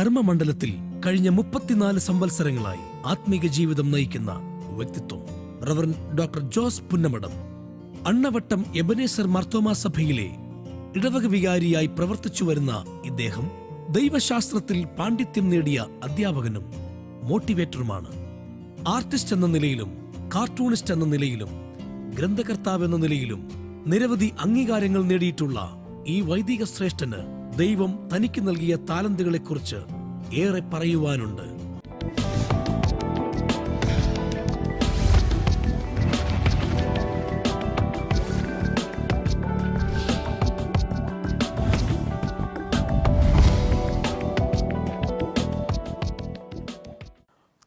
കർമ്മമണ്ഡലത്തിൽ കഴിഞ്ഞ മുപ്പത്തിനാല് സംവത്സരങ്ങളായി ആത്മീക ജീവിതം നയിക്കുന്ന വ്യക്തിത്വം. റവറൻ ഡോക്ടർ ജോസ് പുന്നമടം അണ്ണവട്ടം എബനേസർ മാർത്തോമാ സഭയിലെ ഇടവക വികാരിയായി പ്രവർത്തിച്ചു വരുന്ന ഇദ്ദേഹം ദൈവശാസ്ത്രത്തിൽ പാണ്ഡിത്യം നേടിയ അധ്യാപകനും മോട്ടിവേറ്ററുമാണ്. ആർട്ടിസ്റ്റ് എന്ന നിലയിലും കാർട്ടൂണിസ്റ്റ് എന്ന നിലയിലും ഗ്രന്ഥകർത്താവ് എന്ന നിലയിലും നിരവധി അംഗീകാരങ്ങൾ നേടിയിട്ടുള്ള ഈ വൈദിക ശ്രേഷ്ഠന് ദൈവം തനിക്ക് നൽകിയ താലന്തുകളെക്കുറിച്ച് ഏറെ പറയുവാനുണ്ട്.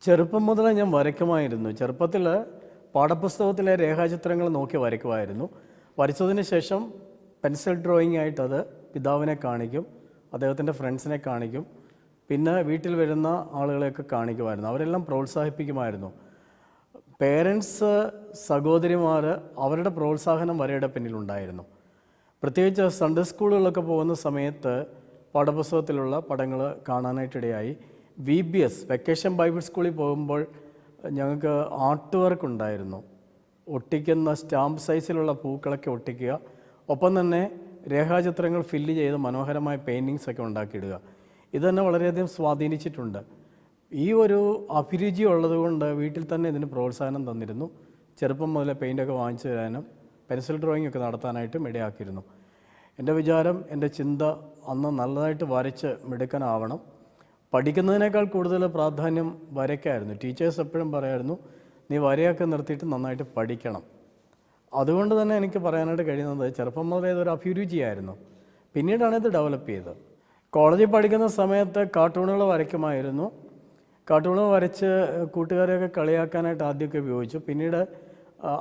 ചെറുപ്പം മുതലേ ഞാൻ വരയ്ക്കുമായിരുന്നു. ചെറുപ്പത്തിൽ പാഠപുസ്തകത്തിലെ രേഖാചിത്രങ്ങൾ നോക്കി വരയ്ക്കുമായിരുന്നു. വരച്ചതിന് ശേഷം പെൻസിൽ ഡ്രോയിങ് ആയിട്ട് അത് പിതാവിനെ കാണിക്കും അദ്ദേഹത്തിന്റെ ഫ്രണ്ട്സിനെ കാണിക്കും പിന്നെ വീട്ടിൽ വരുന്ന ആളുകളെയൊക്കെ കാണിക്കുമായിരുന്നു. അവരെല്ലാം പ്രോത്സാഹിപ്പിക്കുമായിരുന്നു. പേരൻസ് സഹോദരിമാർ അവരുടെ പ്രോത്സാഹനം വരയുടെ പിന്നിലുണ്ടായിരുന്നു. പ്രത്യേകിച്ച് സൺഡേ സ്കൂളുകളിലൊക്കെ പോകുന്ന സമയത്ത് പാഠപുസ്തകത്തിലുള്ള പടങ്ങൾ കാണാനായിട്ടിടയായി. V B S vacation Bible സ്കൂളിൽ പോകുമ്പോൾ ഞങ്ങൾക്ക് ആർട്ട് വർക്ക് ഉണ്ടായിരുന്നു. ഒട്ടിക്കുന്ന സ്റ്റാമ്പ് സൈസിലുള്ള പൂക്കളൊക്കെ ഒട്ടിക്കുക. ഒപ്പം തന്നെ രേഖാചിത്രങ്ങൾ ഫില്ല് ചെയ്ത് മനോഹരമായ പെയിന്റിങ്സ് ഒക്കെ ഉണ്ടാക്കിയിടുക. ഇത് തന്നെ വളരെയധികം സ്വാധീനിച്ചിട്ടുണ്ട്. ഈ ഒരു അഭിരുചി ഉള്ളതുകൊണ്ട് വീട്ടിൽ തന്നെ ഇതിന് പ്രോത്സാഹനം തന്നിരുന്നു. ചെറുപ്പം മുതലേ പെയിന്റൊക്കെ വാങ്ങിച്ചു തരാനും പെൻസിൽ ഡ്രോയിങ് ഒക്കെ നടത്താനായിട്ടും ഇടയാക്കിയിരുന്നു എന്റെ വിചാരം എന്റെ ചിന്ത അന്ന് നല്ലതായിട്ട് വരച്ച് മിടുക്കനാവണം. പഠിക്കുന്നതിനേക്കാൾ കൂടുതൽ പ്രാധാന്യം വരയ്ക്കായിരുന്നു. ടീച്ചേഴ്സ് എപ്പോഴും പറയായിരുന്നു നീ വരയൊക്കെ നിർത്തിയിട്ട് നന്നായിട്ട് പഠിക്കണം. അതുകൊണ്ട് തന്നെ എനിക്ക് പറയാനായിട്ട് കഴിയുന്നത് ചെറുപ്പം മുതലേ ഇതൊരു അഭിരുചിയായിരുന്നു. പിന്നീടാണ് ഇത് ഡെവലപ്പ് ചെയ്തത് കോളേജിൽ പഠിക്കുന്ന സമയത്ത് കാർട്ടൂണുകൾ വരയ്ക്കുമായിരുന്നു. കാർട്ടൂണുകൾ വരച്ച് കൂട്ടുകാരെയൊക്കെ കളിയാക്കാനായിട്ട് ആദ്യമൊക്കെ ഉപയോഗിച്ചു. പിന്നീട്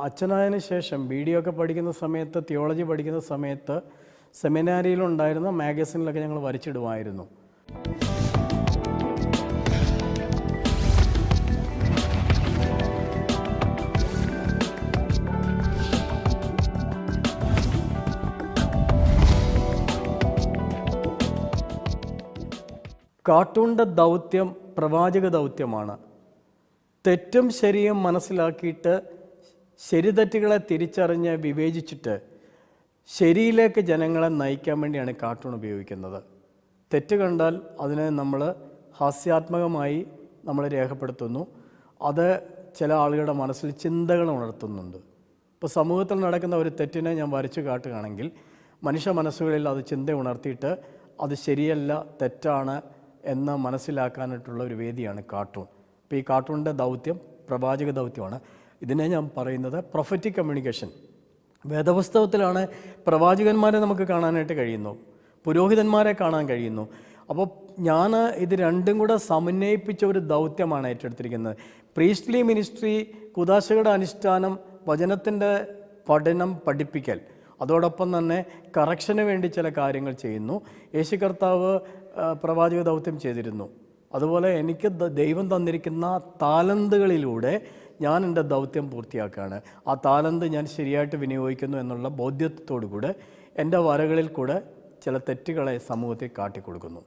അച്ഛനായതിനു ശേഷം ബി ഡി ഒക്കെ പഠിക്കുന്ന സമയത്ത് തിയോളജി പഠിക്കുന്ന സമയത്ത് സെമിനാരിയിലുണ്ടായിരുന്ന മാഗസിനിലൊക്കെ ഞങ്ങൾ വരച്ചിടുമായിരുന്നു. കാർട്ടൂണിന്റെ ദൗത്യം പ്രവാചക ദൗത്യമാണ്. തെറ്റും ശരിയും മനസ്സിലാക്കിയിട്ട് ശരിതെറ്റുകളെ തിരിച്ചറിഞ്ഞ് വിവേചിച്ചിട്ട് ശരിയിലേക്ക് ജനങ്ങളെ നയിക്കാൻ വേണ്ടിയാണ് കാർട്ടൂൺ ഉപയോഗിക്കുന്നത്. തെറ്റ് കണ്ടാൽ അതിനെ നമ്മൾ ഹാസ്യാത്മകമായി നമ്മൾ രേഖപ്പെടുത്തുന്നു. അത് ചില ആളുകളുടെ മനസ്സിൽ ചിന്തകൾ ഉണർത്തുന്നുണ്ട്. ഇപ്പോൾ സമൂഹത്തിൽ നടക്കുന്ന ഒരു തെറ്റിനെ ഞാൻ വരച്ചു കാട്ടുകയാണെങ്കിൽ മനുഷ്യ മനസ്സുകളിൽ അത് ചിന്ത ഉണർത്തിയിട്ട് അത് ശരിയല്ല തെറ്റാണ് എന്ന് മനസ്സിലാക്കാനായിട്ടുള്ള ഒരു വേദിയാണ് കാർട്ടൂൺ. അപ്പോൾ ഈ കാർട്ടൂണിന്റെ ദൗത്യം പ്രവാചക ദൗത്യമാണ്. ഇതിനെ ഞാൻ പറയുന്നത് പ്രൊഫറ്റിക് കമ്മ്യൂണിക്കേഷൻ വേദപുസ്തകത്തിലാണ് പ്രവാചകന്മാരെ നമുക്ക് കാണാനായിട്ട് കഴിയുന്നു. പുരോഹിതന്മാരെ കാണാൻ കഴിയുന്നു. അപ്പോൾ ഞാൻ ഇത് രണ്ടും കൂടെ സമന്വയിപ്പിച്ച ഒരു ദൗത്യമാണ് ഏറ്റെടുത്തിരിക്കുന്നത്. പ്രീസ്റ്റ്ലി മിനിസ്ട്രി കുദാശകളുടെ അനുഷ്ഠാനം വചനത്തിന്റെ പഠനം പഠിപ്പിക്കൽ. അതോടൊപ്പം തന്നെ കറക്ഷന് വേണ്ടി ചില കാര്യങ്ങൾ ചെയ്യുന്നു. യേശു കർത്താവ് പ്രവാചക ദൗത്യം ചെയ്തിരുന്നു. അതുപോലെ എനിക്ക് ദൈവം തന്നിരിക്കുന്ന താലന്തുകളിലൂടെ ഞാൻ എന്റെ ദൗത്യം പൂർത്തിയാക്കുകയാണ്. ആ താലന്ത് ഞാൻ ശരിയായിട്ട് വിനിയോഗിക്കുന്നു എന്നുള്ള ബോധ്യത്തോടു കൂടെ എന്റെ വരകളിൽ കൂടെ ചില തെറ്റുകളെ സമൂഹത്തിൽ കാട്ടിക്കൊടുക്കുന്നു.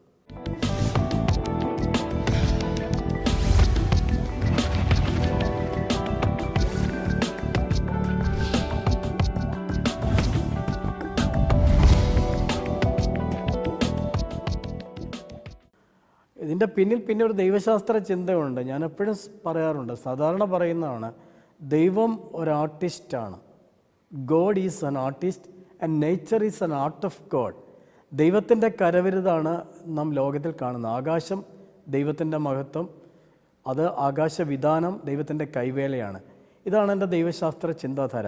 ഇതിന്റെ പിന്നിൽ പിന്നെ ഒരു ദൈവശാസ്ത്ര ചിന്തയുണ്ട്. ഞാൻ എപ്പോഴും പറയാറുണ്ട്. സാധാരണ പറയുന്നതാണ് ദൈവം ഒരു ആർട്ടിസ്റ്റാണ്. God is an artist and nature is an art of God. ദൈവത്തിന്റെ കരവിരുതാണ് നാം ലോകത്തിൽ കാണുന്നത്. ആകാശം ദൈവത്തിന്റെ മഹത്വം അത് ആകാശവിധാനം ദൈവത്തിന്റെ കൈവേലയാണ്. ഇതാണ് എന്റെ ദൈവശാസ്ത്ര ചിന്താധാര.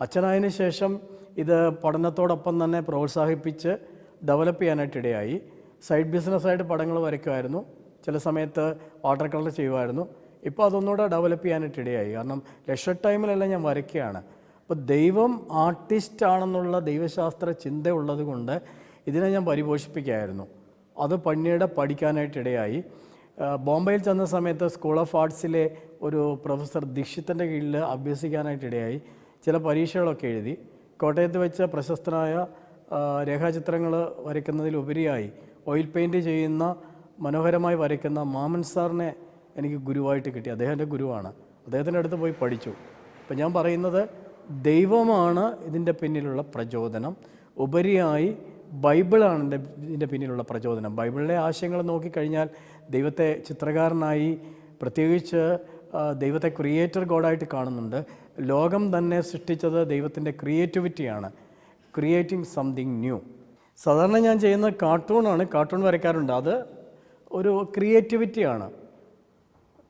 അച്ഛനായതിനു ശേഷം ഇത് പഠനത്തോടൊപ്പം തന്നെ പ്രോത്സാഹിപ്പിച്ച് ഡെവലപ്പ് ചെയ്യാനായിട്ടിടയായി സൈഡ് ബിസിനസ്സായിട്ട് പടങ്ങൾ വരയ്ക്കുമായിരുന്നു. ചില സമയത്ത് വാട്ടർ കളർ ചെയ്യുമായിരുന്നു. ഇപ്പോൾ അതൊന്നുകൂടെ ഡെവലപ്പ് ചെയ്യാനായിട്ട് ഇടയായി. കാരണം ലക്ഷ ടൈമിലെല്ലാം ഞാൻ വരയ്ക്കുകയാണ്. അപ്പോൾ ദൈവം ആർട്ടിസ്റ്റ് ആണെന്നുള്ള ദൈവശാസ്ത്ര ചിന്ത ഉള്ളത് കൊണ്ട് ഇതിനെ ഞാൻ പരിപോഷിപ്പിക്കുകയായിരുന്നു. അത് പിന്നീട് പഠിക്കാനായിട്ടിടയായി ബോംബെയിൽ ചെന്ന സമയത്ത് സ്കൂൾ ഓഫ് ആർട്സിലെ ഒരു പ്രൊഫസർ ദീക്ഷിത്തിന്റെ കീഴിൽ അഭ്യസിക്കാനായിട്ടിടയായി ചില പരീക്ഷകളൊക്കെ എഴുതി. കോട്ടയത്ത് വെച്ച പ്രശസ്തനായ രേഖാചിത്രങ്ങൾ വരയ്ക്കുന്നതിലുപരിയായി ഓയിൽ പെയിന്റ് ചെയ്യുന്ന മനോഹരമായി വരയ്ക്കുന്ന മാമൻ സാറിനെ എനിക്ക് ഗുരുവായിട്ട് കിട്ടി. അദ്ദേഹം എന്റെ ഗുരുവാണ്. അദ്ദേഹത്തിന്റെ അടുത്ത് പോയി പഠിച്ചു. അപ്പം ഞാൻ പറയുന്നത് ദൈവമാണ് ഇതിന്റെ പിന്നിലുള്ള പ്രചോദനം. ഉപരിയായി ബൈബിളാണ് എന്റെ ഇതിന്റെ പിന്നിലുള്ള പ്രചോദനം. ബൈബിളിലെ ആശയങ്ങൾ നോക്കിക്കഴിഞ്ഞാൽ ദൈവത്തെ ചിത്രകാരനായി പ്രത്യേകിച്ച് ദൈവത്തെ ക്രിയേറ്റർ ഗോഡായിട്ട് കാണുന്നുണ്ട്. ലോകം തന്നെ സൃഷ്ടിച്ചത് ദൈവത്തിന്റെ ക്രിയേറ്റിവിറ്റിയാണ് ക്രിയേറ്റിംഗ് സംതിങ് ന്യൂ സാധാരണ ഞാൻ ചെയ്യുന്ന കാർട്ടൂണാണ് കാർട്ടൂൺ വരയ്ക്കാറുണ്ട്. അത് ഒരു ക്രിയേറ്റിവിറ്റിയാണ്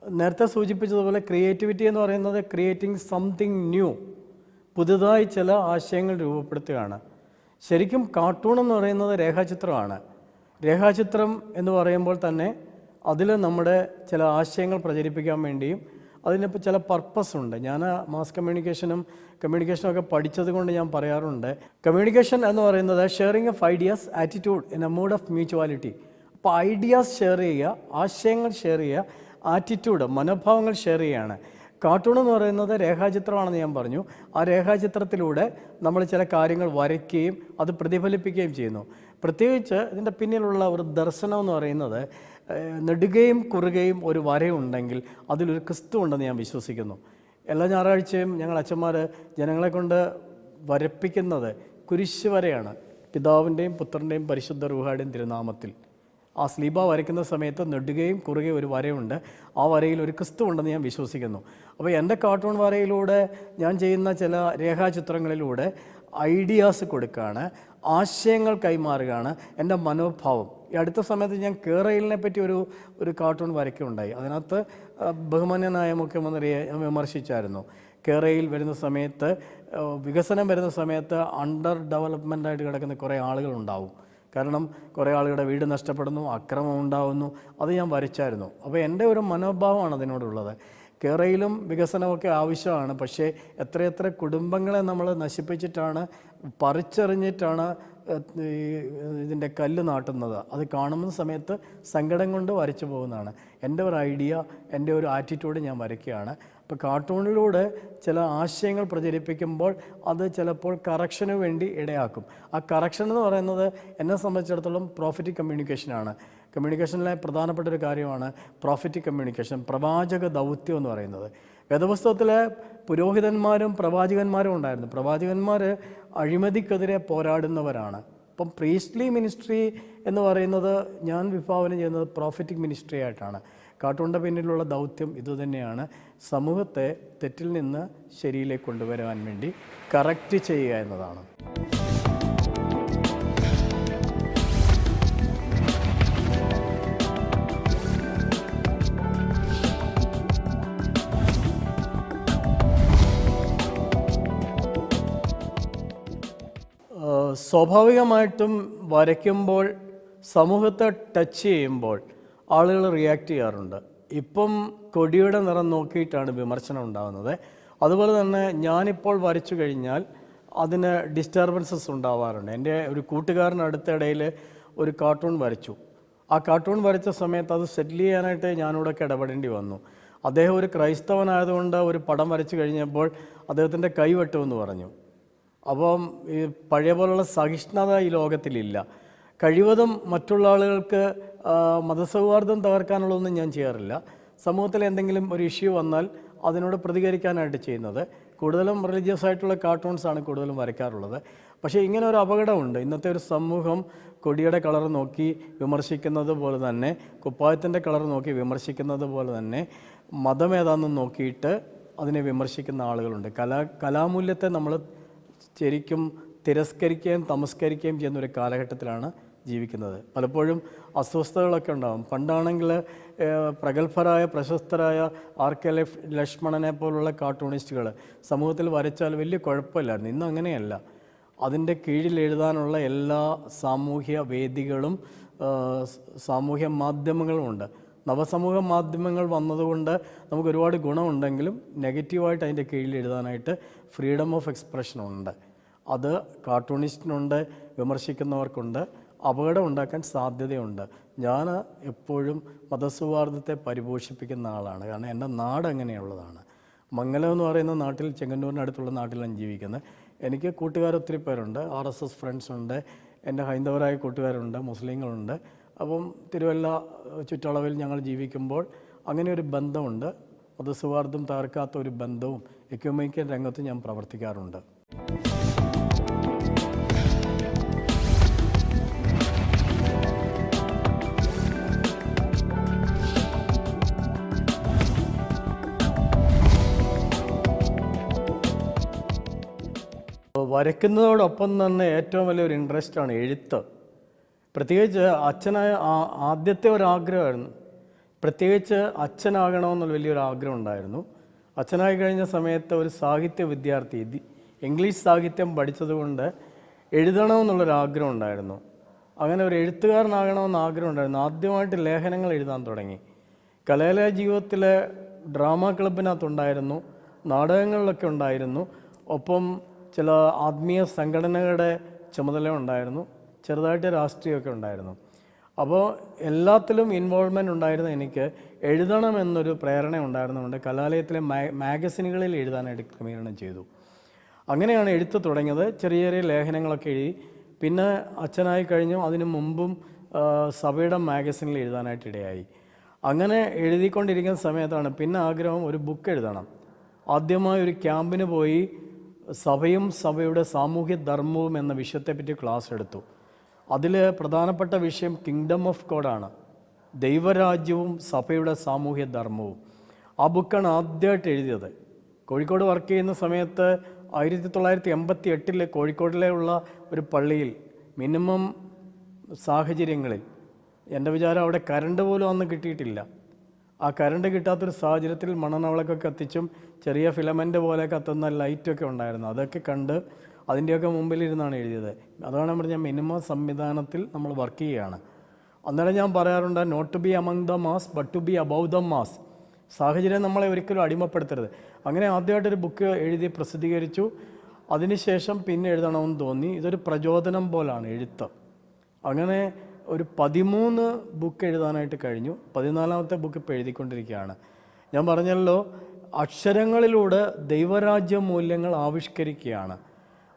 നേരത്തെ സൂചിപ്പിച്ചതുപോലെ ക്രിയേറ്റിവിറ്റി എന്ന് പറയുന്നത് ക്രിയേറ്റിംഗ് സംതിങ് ന്യൂ പുതുതായി ചില ആശയങ്ങൾ രൂപപ്പെടുത്തുകയാണ്. ശരിക്കും കാർട്ടൂൺ എന്ന് പറയുന്നത് രേഖാചിത്രമാണ്. രേഖാചിത്രം എന്ന് പറയുമ്പോൾ തന്നെ അതിൽ നമ്മുടെ ചില ആശയങ്ങൾ പ്രചരിപ്പിക്കാൻ വേണ്ടിയും അതിനിപ്പോൾ ചില പർപ്പസ് ഉണ്ട്. ഞാൻ മാസ് കമ്മ്യൂണിക്കേഷനും കമ്മ്യൂണിക്കേഷനും ഒക്കെ പഠിച്ചത് കൊണ്ട് ഞാൻ പറയാറുണ്ട്. കമ്മ്യൂണിക്കേഷൻ എന്ന് പറയുന്നത് sharing of ideas attitude in a mood of mutuality അപ്പോൾ ഐഡിയാസ് ഷെയർ ചെയ്യുക ആശയങ്ങൾ ഷെയർ ചെയ്യുക ആറ്റിറ്റ്യൂഡ് മനോഭാവങ്ങൾ ഷെയർ ചെയ്യുകയാണ്. കാർട്ടൂൺ എന്ന് പറയുന്നത് രേഖാചിത്രമാണെന്ന് ഞാൻ പറഞ്ഞു. ആ രേഖാചിത്രത്തിലൂടെ നമ്മൾ ചില കാര്യങ്ങൾ വരയ്ക്കുകയും അത് പ്രതിഫലിപ്പിക്കുകയും ചെയ്യുന്നു. പ്രത്യേകിച്ച് ഇതിന്റെ പിന്നിലുള്ള ഒരു ദർശനം എന്ന് പറയുന്നത് നെടുകയും കുറുകയും ഒരു വരയുണ്ടെങ്കിൽ അതിലൊരു ക്രിസ്തു ഉണ്ടെന്ന് ഞാൻ വിശ്വസിക്കുന്നു. എല്ലാ ഞായറാഴ്ചയും ഞങ്ങൾ അച്ഛന്മാർ ജനങ്ങളെ കൊണ്ട് വരപ്പിക്കുന്നത് കുരിശ് വരയാണ്. പിതാവിന്റെയും പുത്രന്റെയും പരിശുദ്ധ റുഹായുടെയും തിരുനാമത്തിൽ. ആ സ്ലീബ വരയ്ക്കുന്ന സമയത്ത് നെടുകയും കുറുകയും ഒരു വരയുണ്ട്. ആ വരയിൽ ഒരു ക്രിസ്തു ഉണ്ടെന്ന് ഞാൻ വിശ്വസിക്കുന്നു. അപ്പോൾ എന്റെ കാർട്ടൂൺ വരയിലൂടെ ഞാൻ ചെയ്യുന്ന ചില രേഖാചിത്രങ്ങളിലൂടെ ഐഡിയാസ് കൊടുക്കുകയാണ് ആശയങ്ങൾ കൈമാറുകയാണ്. എന്റെ മനോഭാവം. ഈ അടുത്ത സമയത്ത് ഞാൻ കേറയിലിനെ പറ്റി ഒരു ഒരു കാർട്ടൂൺ വരയ്ക്കുകയുണ്ടായി. അതിനകത്ത് ബഹുമാന്യനായ മുഖ്യമന്ത്രിയെ വിമർശിച്ചായിരുന്നു. കേരയിൽ വരുന്ന സമയത്ത് വികസനം വരുന്ന സമയത്ത് അണ്ടർ ഡെവലപ്മെന്റ് ആയിട്ട് കിടക്കുന്ന കുറേ ആളുകളുണ്ടാവും. കാരണം കുറേ ആളുകളുടെ വീട് നഷ്ടപ്പെടുന്നു അക്രമം ഉണ്ടാവുന്നു. അത് ഞാൻ വരച്ചായിരുന്നു. അപ്പോൾ എന്റെ ഒരു മനോഭാവമാണ് അതിനോടുള്ളത്. കേരളയിലും വികസനമൊക്കെ ആവശ്യമാണ്. പക്ഷേ എത്രയെത്ര കുടുംബങ്ങളെ നമ്മൾ നശിപ്പിച്ചിട്ടാണ് പറിച്ചെറിഞ്ഞിട്ടാണ് ഇതിന്റെ കല്ല് നാട്ടുന്നത്. അത് കാണുന്ന സമയത്ത് സങ്കടം കൊണ്ട് വരച്ചു പോകുന്നതാണ്. എന്റെ ഒരു ഐഡിയ എന്റെ ഒരു ആറ്റിറ്റ്യൂഡ് ഞാൻ വരയ്ക്കുകയാണ്. അപ്പോൾ കാർട്ടൂണിലൂടെ ചില ആശയങ്ങൾ പ്രചരിപ്പിക്കുമ്പോൾ അത് ചിലപ്പോൾ കറക്ഷന് വേണ്ടി ഇടയാക്കും. ആ കറക്ഷൻ എന്ന് പറയുന്നത് എന്നെ സംബന്ധിച്ചിടത്തോളം പ്രോഫിറ്റ് കമ്മ്യൂണിക്കേഷനാണ് കമ്മ്യൂണിക്കേഷനിലെ പ്രധാനപ്പെട്ട ഒരു കാര്യമാണ് പ്രോഫിറ്റിക് കമ്മ്യൂണിക്കേഷൻ പ്രവാചക ദൗത്യം എന്ന് പറയുന്നത്. വേദപുസ്തകത്തിലെ പുരോഹിതന്മാരും പ്രവാചകന്മാരും ഉണ്ടായിരുന്നു. പ്രവാചകന്മാർ അഴിമതിക്കെതിരെ പോരാടുന്നവരാണ്. അപ്പം പ്രീസ്റ്റ്ലി മിനിസ്ട്രി എന്ന് പറയുന്നത് ഞാൻ വിഭാവനം ചെയ്യുന്നത് പ്രോഫിറ്റിക് മിനിസ്ട്രി ആയിട്ടാണ്. കാട്ടുകൊണ്ട പിന്നിലുള്ള ദൗത്യം ഇതുതന്നെയാണ് സമൂഹത്തെ തെറ്റിൽ നിന്ന് ശരിയിലേക്ക് കൊണ്ടുവരാൻ വേണ്ടി കറക്റ്റ് ചെയ്യുക എന്നതാണ്. സ്വാഭാവികമായിട്ടും വരയ്ക്കുമ്പോൾ സമൂഹത്തെ ടച്ച് ചെയ്യുമ്പോൾ ആളുകൾ റിയാക്ട് ചെയ്യാറുണ്ട്. ഇപ്പം കൊടിയുടെ നിറം നോക്കിയിട്ടാണ് വിമർശനം ഉണ്ടാകുന്നത് അതുപോലെ തന്നെ ഞാനിപ്പോൾ വരച്ചു കഴിഞ്ഞാൽ അതിന് ഡിസ്റ്റർബൻസസ് ഉണ്ടാവാറുണ്ട്. എന്റെ ഒരു കൂട്ടുകാരൻ അടുത്തിടയിൽ ഒരു കാർട്ടൂൺ വരച്ചു. ആ കാർട്ടൂൺ വരച്ച സമയത്ത് അത് സെറ്റിൽ ചെയ്യാനായിട്ട് ഞാനിവിടെയൊക്കെ ഇടപെടേണ്ടി വന്നു. അദ്ദേഹം ഒരു ക്രൈസ്തവനായതുകൊണ്ട് ഒരു പടം വരച്ചു കഴിഞ്ഞപ്പോൾ അദ്ദേഹത്തിന്റെ കൈവെട്ടുമെന്ന് പറഞ്ഞു. അപ്പം ഈ പഴയ പോലുള്ള സഹിഷ്ണുത ഈ ലോകത്തിലില്ല. കഴിവതും മറ്റുള്ള ആളുകൾക്ക് മതസൗഹാർദ്ദം തകർക്കാനുള്ളതൊന്നും ഞാൻ ചെയ്യാറില്ല. സമൂഹത്തിൽ എന്തെങ്കിലും ഒരു ഇഷ്യൂ വന്നാൽ അതിനോട് പ്രതികരിക്കാനായിട്ട് ചെയ്യുന്നത്. കൂടുതലും റിലീജിയസ് ആയിട്ടുള്ള കാർട്ടൂൺസാണ് കൂടുതലും വരയ്ക്കാറുള്ളത്. പക്ഷേ ഇങ്ങനെ ഒരു അപകടമുണ്ട്. ഇന്നത്തെ ഒരു സമൂഹം കൊടിയുടെ കളർ നോക്കി വിമർശിക്കുന്നത് പോലെ തന്നെ കുപ്പായത്തിന്റെ കളർ നോക്കി വിമർശിക്കുന്നത് പോലെ തന്നെ മതമേതാണെന്ന് നോക്കിയിട്ട് അതിനെ വിമർശിക്കുന്ന ആളുകളുണ്ട്. കലാ കലാമൂല്യത്തെ നമ്മൾ ശരിക്കും തിരസ്കരിക്കുകയും തമസ്കരിക്കുകയും ചെയ്യുന്ന ഒരു കാലഘട്ടത്തിലാണ് ജീവിക്കുന്നത്. പലപ്പോഴും അസ്വസ്ഥതകളൊക്കെ ഉണ്ടാകും പണ്ടാണെങ്കിൽ പ്രഗത്ഭരായ പ്രശസ്തരായ ആർ കെ ലക്ഷ്മണനെ പോലുള്ള കാർട്ടൂണിസ്റ്റുകൾ സമൂഹത്തിൽ വരച്ചാൽ വലിയ കുഴപ്പമില്ലായിരുന്നു. ഇന്ന് അങ്ങനെയല്ല. അതിന്റെ കീഴിൽ എഴുതാനുള്ള എല്ലാ സാമൂഹ്യ വേദികളും സാമൂഹ്യ മാധ്യമങ്ങളും ഉണ്ട്. നവസമൂഹ മാധ്യമങ്ങൾ വന്നതുകൊണ്ട് നമുക്ക് ഒരുപാട് ഗുണമുണ്ടെങ്കിലും നെഗറ്റീവായിട്ട് അതിന്റെ കീഴിൽ എഴുതാനായിട്ട് ഫ്രീഡം ഓഫ് എക്സ്പ്രഷൻ ഉണ്ട് അത് കാർട്ടൂണിസ്റ്റിനുണ്ട് വിമർശിക്കുന്നവർക്കുണ്ട് അപകടം ഉണ്ടാക്കാൻ സാധ്യതയുണ്ട്. ഞാൻ എപ്പോഴും മതസൗഹാർദ്ദത്തെ പരിപോഷിപ്പിക്കുന്ന ആളാണ്. കാരണം എന്റെ നാട് അങ്ങനെയുള്ളതാണ് മംഗലം എന്ന് പറയുന്ന നാട്ടിൽ ചെങ്ങന്നൂരിനടുത്തുള്ള നാട്ടിലാണ് ജീവിക്കുന്നത്. എനിക്ക് കൂട്ടുകാർ ഒത്തിരി പേരുണ്ട്. ആർ എസ് എസ് ഫ്രണ്ട്സ് ഉണ്ട്. എന്റെ ഹൈന്ദവരായ കൂട്ടുകാരുണ്ട് മുസ്ലിങ്ങളുണ്ട്. അപ്പം തിരുവല്ല ചുറ്റളവിൽ ഞങ്ങൾ ജീവിക്കുമ്പോൾ അങ്ങനെ ഒരു ബന്ധമുണ്ട്. മതസൗഹാർദ്ദം തകർക്കാത്ത ഒരു ബന്ധവും എക്യുമൈക്കൽ രംഗത്ത് ഞാൻ പ്രവർത്തിക്കാറുണ്ട്. വരയ്ക്കുന്നതോടൊപ്പം തന്നെ ഏറ്റവും വലിയൊരു ഇൻട്രസ്റ്റാണ് എഴുത്ത്. പ്രത്യേകിച്ച് അച്ഛനായ ആദ്യത്തെ ഒരു ആഗ്രഹമായിരുന്നു പ്രത്യേകിച്ച് അച്ഛനാകണമെന്നുള്ള വലിയൊരു ആഗ്രഹം ഉണ്ടായിരുന്നു. അച്ഛനായി കഴിഞ്ഞ സമയത്ത് ഒരു സാഹിത്യ വിദ്യാർത്ഥി ഇംഗ്ലീഷ് സാഹിത്യം പഠിച്ചതുകൊണ്ട് എഴുതണമെന്നുള്ളൊരാഗ്രഹം ഉണ്ടായിരുന്നു. അങ്ങനെ ഒരു എഴുത്തുകാരനാകണമെന്ന് ആഗ്രഹം ഉണ്ടായിരുന്നു. ആദ്യമായിട്ട് ലേഖനങ്ങൾ എഴുതാൻ തുടങ്ങി. കലാലയ ജീവിതത്തിലെ ഡ്രാമ ക്ലബിനകത്തുണ്ടായിരുന്നു നാടകങ്ങളിലൊക്കെ ഉണ്ടായിരുന്നു. ഒപ്പം ചില ആത്മീയ സംഘടനകളുടെ ചുമതല ഉണ്ടായിരുന്നു. ചെറുതായിട്ട് രാഷ്ട്രീയമൊക്കെ ഉണ്ടായിരുന്നു. അപ്പോൾ എല്ലാത്തിലും ഇൻവോൾവ്മെന്റ് ഉണ്ടായിരുന്ന എനിക്ക് എഴുതണമെന്നൊരു പ്രേരണ ഉണ്ടായിരുന്നതുകൊണ്ട് കലാലയത്തിലെ മാഗസിനുകളിൽ എഴുതാനായിട്ട് ക്രമീകരണം ചെയ്തു. അങ്ങനെയാണ് എഴുത്ത് തുടങ്ങിയത്. ചെറിയ ചെറിയ ലേഖനങ്ങളൊക്കെ എഴുതി. പിന്നെ അച്ഛനായി കഴിഞ്ഞു. അതിനു മുമ്പും സഭയുടെ മാഗസിനിൽ എഴുതാനായിട്ട് ഇടയായി. അങ്ങനെ എഴുതിക്കൊണ്ടിരിക്കുന്ന സമയത്താണ് പിന്നെ ആഗ്രഹം ഒരു ബുക്ക് എഴുതണം. ആദ്യമായി ഒരു ക്യാമ്പിന് പോയി സഭയും സഭയുടെ സാമൂഹ്യ ധർമ്മവും എന്ന വിഷയത്തെപ്പറ്റി ക്ലാസ് എടുത്തു. അതിൽ പ്രധാനപ്പെട്ട വിഷയം കിങ്ഡം ഓഫ് ഗോഡാണ് ദൈവരാജ്യവും സഭയുടെ സാമൂഹ്യ ധർമ്മവും. ആ ബുക്കാണ് ആദ്യമായിട്ട് എഴുതിയത്. കോഴിക്കോട് വർക്ക് ചെയ്യുന്ന സമയത്ത് ആയിരത്തി തൊള്ളായിരത്തി എൺപത്തി എട്ടിൽ കോഴിക്കോടിലെ ഉള്ള ഒരു പള്ളിയിൽ മിനിമം സാഹചര്യങ്ങളിൽ എന്റെ വിചാരം അവിടെ കരണ്ട് പോലും അന്ന് കിട്ടിയിട്ടില്ല. ആ കരണ്ട് കിട്ടാത്തൊരു സാഹചര്യത്തിൽ മണനവളൊക്കെ കത്തിച്ചും ചെറിയ ഫിലമെന്റ് പോലെ കത്തുന്ന ലൈറ്റൊക്കെ ഉണ്ടായിരുന്നു. അതൊക്കെ കണ്ട് അതിന്റെയൊക്കെ മുമ്പിലിരുന്നാണ് എഴുതിയത്. അതാണ് ഞാൻ മിനിമം സംവിധാനത്തിൽ നമ്മൾ വർക്ക് ചെയ്യുകയാണ് അന്നേരം ഞാൻ പറയാറുണ്ട് not to be among the mass but to be above the mass സാഹചര്യം നമ്മളെ ഒരിക്കലും അടിമപ്പെടുത്തരുത്. അങ്ങനെ ആദ്യമായിട്ടൊരു ബുക്ക് എഴുതി പ്രസിദ്ധീകരിച്ചു. അതിനുശേഷം പിന്നെ എഴുതണമെന്ന് തോന്നി. ഇതൊരു പ്രചോദനം പോലാണ് എഴുത്ത്. അങ്ങനെ ഒരു പതിമൂന്ന് ബുക്ക് എഴുതാനായിട്ട് കഴിഞ്ഞു. പതിനാലാമത്തെ ബുക്ക് ഇപ്പോൾ എഴുതിക്കൊണ്ടിരിക്കുകയാണ്. ഞാൻ പറഞ്ഞല്ലോ അക്ഷരങ്ങളിലൂടെ ദൈവരാജ്യ മൂല്യങ്ങൾ ആവിഷ്കരിക്കുകയാണ്.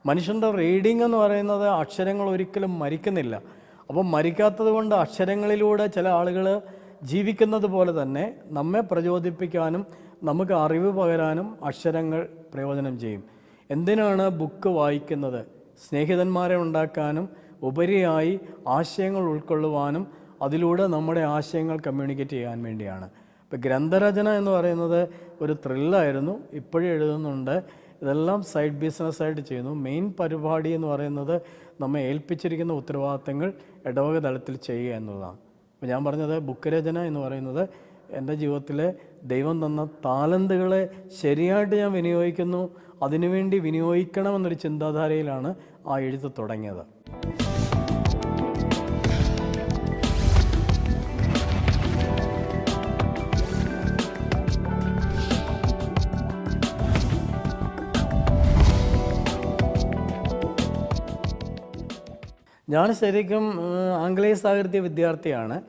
മനുഷ്യന്റെ റീഡിംഗ് എന്ന് പറയുന്നത് അക്ഷരങ്ങൾ ഒരിക്കലും മരിക്കുന്നില്ല. അപ്പം മരിക്കാത്തത് കൊണ്ട് അക്ഷരങ്ങളിലൂടെ ചില ആളുകൾ ജീവിക്കുന്നത് പോലെ തന്നെ നമ്മെ പ്രചോദിപ്പിക്കാനും നമുക്ക് അറിവ് പകരാനും അക്ഷരങ്ങൾ പ്രയോജനം ചെയ്യും. എന്തിനാണ് ബുക്ക് വായിക്കുന്നത്? സ്നേഹിതന്മാരെ ഉണ്ടാക്കാനും ഉപരിയായി ആശയങ്ങൾ ഉൾക്കൊള്ളുവാനും അതിലൂടെ നമ്മുടെ ആശയങ്ങൾ കമ്മ്യൂണിക്കേറ്റ് ചെയ്യാൻ വേണ്ടിയാണ്. ഇപ്പോൾ ഗ്രന്ഥരചന എന്ന് പറയുന്നത് ഒരു ത്രില്ലായിരുന്നു. ഇപ്പോഴും എഴുതുന്നുണ്ട്. ഇതെല്ലാം സൈഡ് ബിസിനസ്സായിട്ട് ചെയ്യുന്നു. മെയിൻ പരിപാടി എന്ന് പറയുന്നത് നമ്മെ ഏൽപ്പിച്ചിരിക്കുന്ന ഉത്തരവാദിത്തങ്ങൾ ഇടവക തലത്തിൽ ചെയ്യുക എന്നതാണ്. അപ്പോൾ ഞാൻ പറഞ്ഞത് ബുക്ക് രചന എന്ന് പറയുന്നത് എന്റെ ജീവിതത്തിലെ ദൈവം തന്ന താലന്തുകളെ ശരിയായിട്ട് ഞാൻ വിനിയോഗിക്കുന്നു. അതിനുവേണ്ടി വിനിയോഗിക്കണമെന്നൊരു ചിന്താധാരയിലാണ് ആ എഴുത്ത് തുടങ്ങിയത്. ഞാൻ ശരിക്കും ആംഗ്ലേയ സാഹിത്യ വിദ്യാർത്ഥിയാണ്.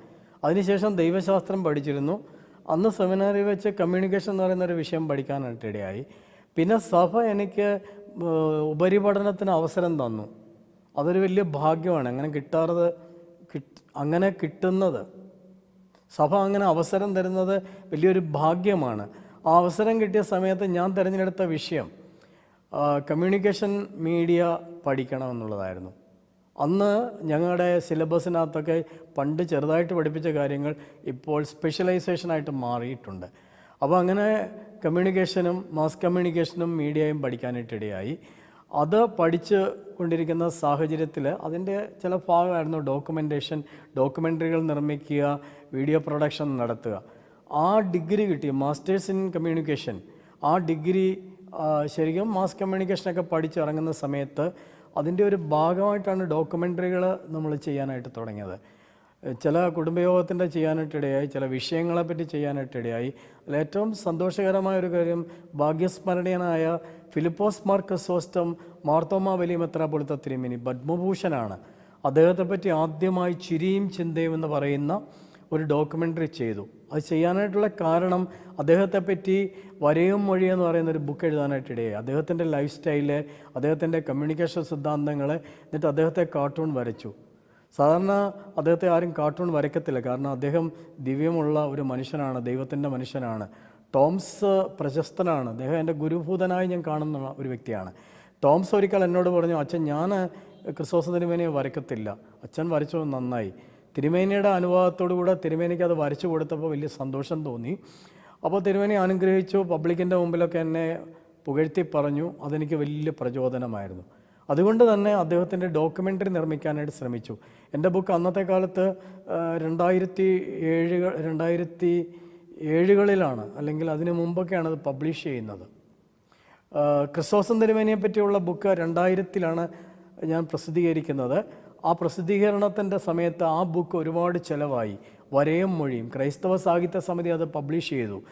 അതിനുശേഷം ദൈവശാസ്ത്രം പഠിച്ചിരുന്നു. അന്ന് സെമിനാറിൽ വെച്ച് കമ്മ്യൂണിക്കേഷൻ എന്ന് പറയുന്ന ഒരു വിഷയം പഠിക്കാനായിട്ട് ഇടയായി. പിന്നെ സഭ എനിക്ക് ഉപരിപഠനത്തിന് അവസരം തന്നു. അതൊരു വലിയ ഭാഗ്യമാണ്. അങ്ങനെ കിട്ടാറത് കിട്ട് അങ്ങനെ കിട്ടുന്നത്. സഭ അങ്ങനെ അവസരം തരുന്നത് വലിയൊരു ഭാഗ്യമാണ്. ആ അവസരം കിട്ടിയ സമയത്ത് ഞാൻ തിരഞ്ഞെടുത്ത വിഷയം കമ്മ്യൂണിക്കേഷൻ മീഡിയ പഠിക്കണം എന്നുള്ളതായിരുന്നു. അന്ന് ഞങ്ങളുടെ സിലബസിനകത്തൊക്കെ പണ്ട് ചെറുതായിട്ട് പഠിപ്പിച്ച കാര്യങ്ങൾ ഇപ്പോൾ സ്പെഷ്യലൈസേഷനായിട്ട് മാറിയിട്ടുണ്ട്. അപ്പോൾ അങ്ങനെ കമ്മ്യൂണിക്കേഷനും മാസ് കമ്മ്യൂണിക്കേഷനും മീഡിയയും പഠിക്കാനായിട്ടിടയായി. അത് പഠിച്ച് കൊണ്ടിരിക്കുന്ന സാഹചര്യത്തിൽ അതിന്റെ ചില ഭാഗമായിരുന്നു ഡോക്യുമെന്റേഷൻ ഡോക്യുമെന്ററികൾ നിർമ്മിക്കുക വീഡിയോ പ്രൊഡക്ഷൻ നടത്തുക. ആ ഡിഗ്രി കിട്ടി മാസ്റ്റേഴ്സ് ഇൻ കമ്മ്യൂണിക്കേഷൻ ആ ഡിഗ്രി ശരിക്കും മാസ് കമ്മ്യൂണിക്കേഷനൊക്കെ പഠിച്ചിറങ്ങുന്ന സമയത്ത് അതിന്റെ ഒരു ഭാഗമായിട്ടാണ് ഡോക്യുമെന്ററികൾ നമ്മൾ ചെയ്യാനായിട്ട് തുടങ്ങിയത്. ചില കുടുംബയോഗത്തിന്റെ ചെയ്യാനായിട്ടിടയായി ചില വിഷയങ്ങളെപ്പറ്റി ചെയ്യാനായിട്ടിടയായി. അതിൽ ഏറ്റവും സന്തോഷകരമായ ഒരു കാര്യം ഭാഗ്യസ്മരണീയനായ ഫിലിപ്പോസ് മാർ ക്രിസോസ്റ്റം മാർത്തോമ വലിയ പോലത്തെ തിരുമിനി പത്മഭൂഷനാണ്. അദ്ദേഹത്തെപ്പറ്റി ആദ്യമായി ചിരിയും ചിന്തയും എന്ന് പറയുന്ന ഒരു ഡോക്യുമെന്ററി ചെയ്തു. അത് ചെയ്യാനായിട്ടുള്ള കാരണം അദ്ദേഹത്തെ പറ്റി വരയും മൊഴി എന്ന് പറയുന്ന ഒരു ബുക്ക് എഴുതാനായിട്ട് ഇടയായി. അദ്ദേഹത്തിന്റെ ലൈഫ് സ്റ്റൈൽ അദ്ദേഹത്തിന്റെ കമ്മ്യൂണിക്കേഷൻ സിദ്ധാന്തങ്ങൾ എന്നിട്ട് അദ്ദേഹത്തെ കാർട്ടൂൺ വരച്ചു. സാധാരണ അദ്ദേഹത്തെ ആരും കാർട്ടൂൺ വരയ്ക്കത്തില്ല. കാരണം അദ്ദേഹം ദിവ്യമുള്ള ഒരു മനുഷ്യനാണ് ദൈവത്തിന്റെ മനുഷ്യനാണ്. ടോംസ് പ്രശസ്തനാണ്. അദ്ദേഹം എന്റെ ഗുരുഭൂതനായി ഞാൻ കാണുന്ന ഒരു വ്യക്തിയാണ്. ടോംസ് ഒരിക്കൽ എന്നോട് പറഞ്ഞു അച്ഛൻ ഞാൻ ക്രിസ്തോസ് ദിനമേനെ വരയ്ക്കത്തില്ല. അച്ഛൻ വരച്ചത് നന്നായി. തിരുമേനിയുടെ അനുവാദത്തോടു കൂടെ തിരുമേനിക്ക് അത് വരച്ചു കൊടുത്തപ്പോൾ വലിയ സന്തോഷം തോന്നി. അപ്പോൾ തിരുമേനി അനുഗ്രഹിച്ചു പബ്ലിക്കിന്റെ മുമ്പിലൊക്കെ എന്നെ പുകഴ്ത്തി പറഞ്ഞു. അതെനിക്ക് വലിയ പ്രചോദനമായിരുന്നു. അതുകൊണ്ട് തന്നെ അദ്ദേഹത്തിന്റെ ഡോക്യുമെന്ററി നിർമ്മിക്കാനായിട്ട് ശ്രമിച്ചു. എന്റെ ബുക്ക് അന്നത്തെ കാലത്ത് രണ്ടായിരത്തി ഏഴ് രണ്ടായിരത്തി ഏഴുകളിലാണ്. അല്ലെങ്കിൽ അതിനു മുമ്പൊക്കെയാണ് അത് പബ്ലിഷ് ചെയ്യുന്നത്. ക്രിസ്തോസം തിരുമേനിയെ പറ്റിയുള്ള ബുക്ക് രണ്ടായിരത്തിലാണ് ഞാൻ പ്രസിദ്ധീകരിക്കുന്നത്. ആ പ്രസിദ്ധീകരണത്തിന്റെ സമയത്ത് ആ ബുക്ക് ഒരുപാട് ചിലവായി. വരയും മൊഴിയും. ക്രൈസ്തവ സാഹിത്യ സമിതി അത് പബ്ലിഷ് ചെയ്തു.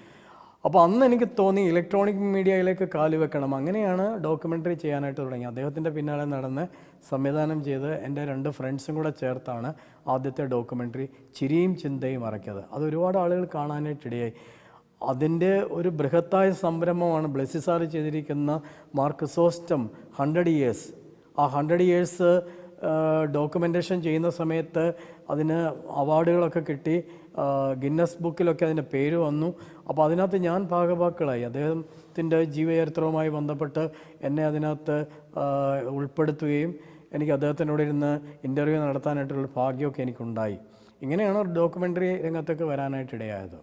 അപ്പോൾ അന്ന് എനിക്ക് തോന്നി ഇലക്ട്രോണിക് മീഡിയയിലേക്ക് കാലുവെക്കണം അങ്ങനെയാണ് ഡോക്യുമെന്ററി ചെയ്യാനായിട്ട് തുടങ്ങി. അദ്ദേഹത്തിന്റെ പിന്നാലെ നടന്ന് സംവിധാനം ചെയ്ത് എന്റെ രണ്ട് ഫ്രണ്ട്സും കൂടെ ചേർത്താണ് ആദ്യത്തെ ഡോക്യുമെന്ററി ചിരിയും ചിന്തയും ഇറക്കിയത് അത് ഒരുപാട് ആളുകൾ കാണാനായിട്ടിടയായി അതിന്റെ ഒരു ബൃഹത്തായ സംരംഭമാണ് ബ്ലെസ്സിസാർ ചെയ്തിരിക്കുന്ന മാർക്ക് സോസ്റ്റം ഹൺഡ്രഡ് ഇയേഴ്സ് ആ ഹൺഡ്രഡ് ഇയേഴ്സ് ഡോക്യുമെന്റേഷൻ ചെയ്യുന്ന സമയത്ത് അതിന് അവാർഡുകളൊക്കെ കിട്ടി. ഗിന്നസ് ബുക്കിലൊക്കെ അതിന്റെ പേര് വന്നു. അപ്പോൾ അതിനകത്ത് ഞാൻ ഭാഗവാക്കളായി അദ്ദേഹത്തിന്റെ ജീവചരിത്രവുമായി ബന്ധപ്പെട്ട് എന്നെ അതിനകത്ത് ഉൾപ്പെടുത്തുകയും എനിക്ക് അദ്ദേഹത്തിനോട് ഇരുന്ന് ഇന്റർവ്യൂ നടത്താനായിട്ടുള്ള ഭാഗ്യമൊക്കെ എനിക്കുണ്ടായി. ഇങ്ങനെയാണ് ഒരു ഡോക്യുമെന്ററി രംഗത്തൊക്കെ വരാനായിട്ടിടയായത്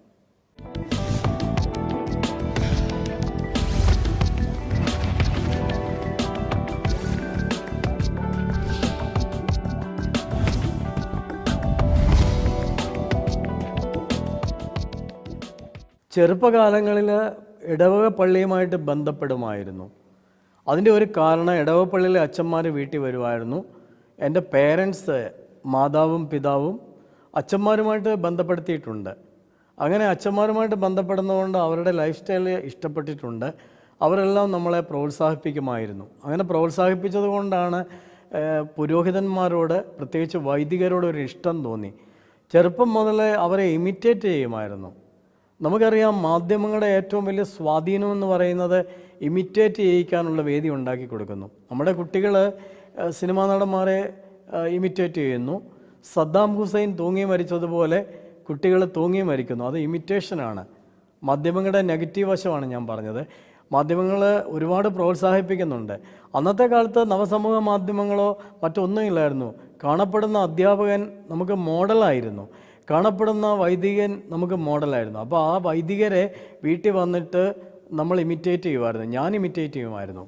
ചെറുപ്പകാലങ്ങളിൽ ഇടവക പള്ളിയുമായിട്ട് ബന്ധപ്പെടുമായിരുന്നു. അതിന്റെ ഒരു കാരണം ഇടവക പള്ളിയിലെ അച്ഛന്മാർ വീട്ടിൽ വരുമായിരുന്നു എന്റെ പേരൻസ് മാതാവും പിതാവും അച്ഛന്മാരുമായിട്ട് ബന്ധപ്പെടുത്തിയിട്ടുണ്ട്. അങ്ങനെ അച്ഛന്മാരുമായിട്ട് ബന്ധപ്പെടുന്നതുകൊണ്ട് അവരുടെ ലൈഫ് സ്റ്റൈൽ ഇഷ്ടപ്പെട്ടിട്ടുണ്ട്. അവരെല്ലാം നമ്മളെ പ്രോത്സാഹിപ്പിക്കുമായിരുന്നു. അങ്ങനെ പ്രോത്സാഹിപ്പിച്ചത് കൊണ്ടാണ് പുരോഹിതന്മാരോട് പ്രത്യേകിച്ച് വൈദികരോട് ഒരു ഇഷ്ടം തോന്നി. ചെറുപ്പം മുതലേ അവരെ ഇമിറ്റേറ്റ് ചെയ്യുമായിരുന്നു. നമുക്കറിയാം മാധ്യമങ്ങളുടെ ഏറ്റവും വലിയ സ്വാധീനം എന്ന് പറയുന്നത് ഇമിറ്റേറ്റ് ചെയ്യിക്കാനുള്ള വേദി ഉണ്ടാക്കി കൊടുക്കുന്നു. നമ്മുടെ കുട്ടികൾ സിനിമാ നടന്മാരെ ഇമിറ്റേറ്റ് ചെയ്യുന്നു. സദ്ദാം ഹുസൈൻ തൂങ്ങി മരിച്ചതുപോലെ കുട്ടികൾ തൂങ്ങി മരിക്കുന്നു. അത് ഇമിറ്റേഷനാണ്. മാധ്യമങ്ങളുടെ നെഗറ്റീവ് വശമാണ് ഞാൻ പറഞ്ഞത്. മാധ്യമങ്ങൾ ഒരുപാട് പ്രോത്സാഹിപ്പിക്കുന്നുണ്ട്. അന്നത്തെ കാലത്ത് നവസമൂഹ മാധ്യമങ്ങളോ മറ്റൊന്നും ഇല്ലായിരുന്നു. കാണപ്പെടുന്ന അധ്യാപകൻ നമുക്ക് മോഡലായിരുന്നു. കാണപ്പെടുന്ന വൈദികൻ നമുക്ക് മോഡലായിരുന്നു. അപ്പോൾ ആ വൈദികരെ വീട്ടിൽ വന്നിട്ട് നമ്മൾ ഇമിറ്റേറ്റ് ചെയ്യുമായിരുന്നു. ഞാൻ ഇമിറ്റേറ്റ് ചെയ്യുമായിരുന്നു.